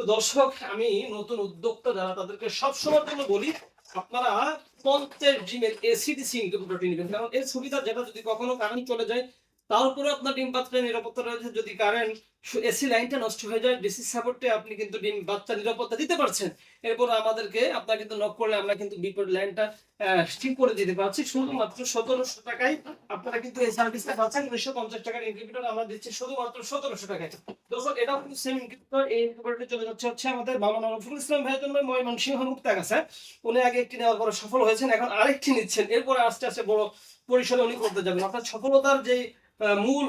তো দর্শক, আমি নতুন উদ্যোক্তা যারা তাদেরকে সবসময়ের জন্য বলি, আপনারা পঞ্চাশ জিমের এসিডিসি ইনকিউবেটরটি নেবেন। কারণ এর সুবিধা যেটা, যদি কখনো কারেন্ট চলে যায় তারপরে আপনার ডিম বাচ্চার নিরাপত্তা রয়েছে। যদি কারেন্ট এসি লাইনটা নষ্ট হয়ে যায়, ডিসি সাপোর্টে আপনি কিন্তু ডিম বাচ্চা নিরাপত্তা দিতে পারছেন। এরপর আমাদেরকে আপনার কিন্তু নক করলে আমরা কিন্তু বিপরীত লাইনটা ঠিক করে দিতে পারছি। শুধুমাত্র সতেরোশো টাকায় আপনারা কিন্তু এই সার্ভিসটা পাচ্ছেন। উনিশশো পঞ্চাশ টাকার ইনকিউবেটর আমরা দিচ্ছি শুধুমাত্র সতেরোশো টাকায়। দর্শক, এটাও কিন্তু সেম ইনকিউবেটর এই ইনকিউবেটরটি চলে যাচ্ছে হচ্ছে আমাদের মাওলানা রফিকুল ইসলাম ভাইয়ের জন্য মুক্তা গেছে উনি আগে একটি নেওয়ার পরে সফল হয়েছেন, এখন আরেকটি নিচ্ছেন। এরপরে আস্তে আস্তে বড় পরিসরে উনি করতে যাবেন। অর্থাৎ সফলতার যে মূল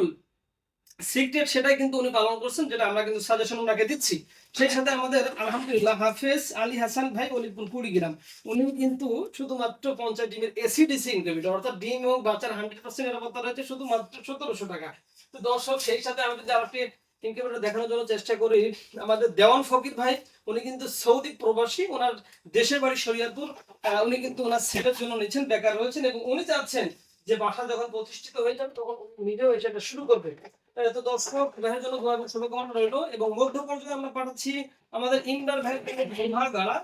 সিক্রেট সেটাই কিন্তু উনি পালন করছেন যেটা আমরা কিন্তু সাজেশন ওনাকে দিচ্ছি। সেই সাথে আমাদের আলহামদুলিল্লাহ হাফেজ আলী হাসান ভাই অলিপুর কুড়িগ্রাম। উনি কিন্তু শুধুমাত্র পঞ্চায়েত ডিমের এসিডিসি ইনকিউবেটর অর্থাৎ ডিম এবং বাচ্চার হান্ড্রেড পার্সেন্ট নিরাপত্তা রয়েছে শুধুমাত্র সতেরোশো টাকা। তো দর্শক সেই সাথে আমি যদি আরেকটি দেখানোর জন্য চেষ্টা করি আমাদের দেওয়ান ফকির ভাই উনি কিন্তু সৌদি প্রবাসী ওনার দেশের বাড়ি শরিয়াতপুর আহ, উনি কিন্তু ওনার সেটের জন্য নিচ্ছেন বেকার রয়েছেন এবং উনি চাচ্ছেন যে বাসা যখন প্রতিষ্ঠিত হয়ে যাবে, তখন নিজেও সেটা শুরু করবে। দর্শক জন্য শুভকামনা রইল এবং মধ্য পর্যায়ে আমরা পাঠাচ্ছি আমাদের ইন্ডার লোহাগাড়া।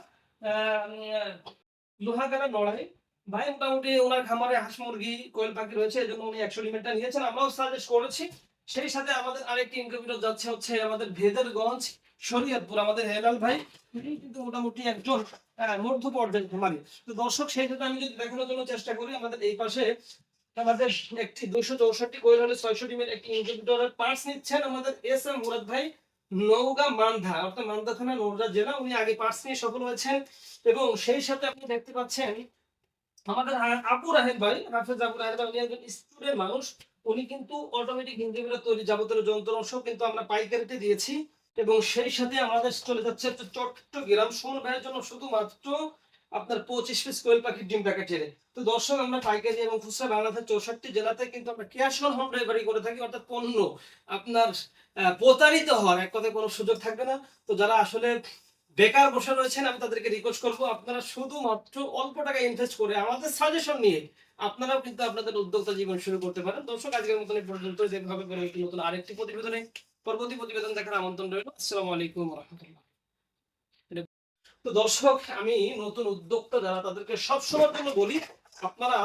লড়াই। ভাই, মোটামুটি ওনার খামারে হাঁস মুরগি, কোয়েল পাখি রয়েছে উনি একশো নিয়েছেন। আমরাও সাজেস্ট করেছি। সেই সাথে আমাদের আরেকটি যাচ্ছে হচ্ছে আমাদের ভেদেরগঞ্জ, শরীয়তপুর, আমাদের হেলাল ভাই। কিন্তু মোটামুটি একজন মধ্য পর্যায়ের খামারি। তো দর্শক, সেই সাথে আমি যদি দেখানোর জন্য চেষ্টা করি, আমাদের এই পাশে আমাদের একটি দুশো চৌষট্টি একটি নিচ্ছেন আমাদের এস এম মুরাদ ভাই নওগাঁ মান্ধা অর্থাৎ মান্ধা থানা নওগাঁ জেলা। উনি আগে নিয়ে সফল হয়েছেন এবং সেই সাথে আপনি দেখতে পাচ্ছেন আমাদের ভাই ভাই, উনি একজন স্টুডেন্ট মানুষ। উনি কিন্তু অটোমেটিক ইনকিউবেটর তৈরি যাবতীয় যন্ত্র অংশ কিন্তু আমরা পাইকারিতে দিয়েছি। এবং সেই সাথে আমাদের চলে যাচ্ছে চট্টগ্রাম। সুমন ভাইয়ের জন্য শুধুমাত্র আপনার পঁচিশ পিস কোয়েল পাখির ডিম প্যাকেট এনে তো দর্শক, আমরা পাইকারি এবং খুচরা বাংলাদেশের চৌষট্টি জেলাতে কিন্তু আমরা ক্যাশ অন হোম ডেলিভারি করে থাকি, অর্থাৎ পণ্য আপনার প্রতারিত হওয়ার। এক কথায় কোনো সুযোগ থাকবে না। তো যারা আসলে বেকার বসে রয়েছেন, আমি তাদেরকে রিকোয়েস্ট করব, আপনারা শুধুমাত্র অল্প টাকা ইনভেস্ট করে আমাদের সাজেশন নিয়ে আপনারাও কিন্তু আপনাদের উদ্যোক্তা জীবন শুরু করতে পারেন। দর্শক, আজকের মতন এই পর্যন্ত যেভাবে করে নতুন আরেকটি প্রতিবেদনে, পরবর্তী প্রতিবেদন দেখার আমন্ত্রণ রইল। আসসালামু আলাইকুম রহমতুল্লাহ। তো দর্শক, আমি নতুন উদ্যোক্তা যারা তাদেরকে সবসময়ের জন্য বলি, আপনারা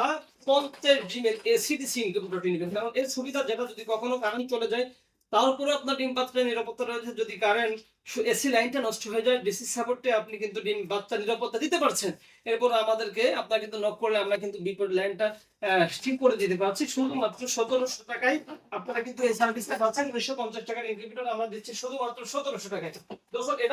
পঞ্চাশ জিমের এসিডিসি ইনকিউবেটরটি নেবেন। কারণ এর সুবিধা যেটা, যদি কখনো কারেন্ট চলে যায় তারপরে আপনার ডিম বাচ্চার নিরাপত্তা রয়েছে। যদি কারেন্ট এসি লাইনটা নষ্ট হয়ে যায়, ডিসি সাপোর্টে আপনি কিন্তু ডিম বাচ্চা নিরাপত্তা দিতে পারছেন। এরপর আমাদেরকে, আপনার কিন্তু নক করলে আমরা কিন্তু বিপরীত লাইনটা ঠিক করে দিতে পারছি। শুধুমাত্র সতেরোশো টাকায় আপনারা কিন্তু এই সার্ভিসটা পাচ্ছেন। উনিশশো পঞ্চাশ টাকার ইনকিউবেটর আমরা দিচ্ছি শুধুমাত্র সতেরোশো টাকায়। দর্শক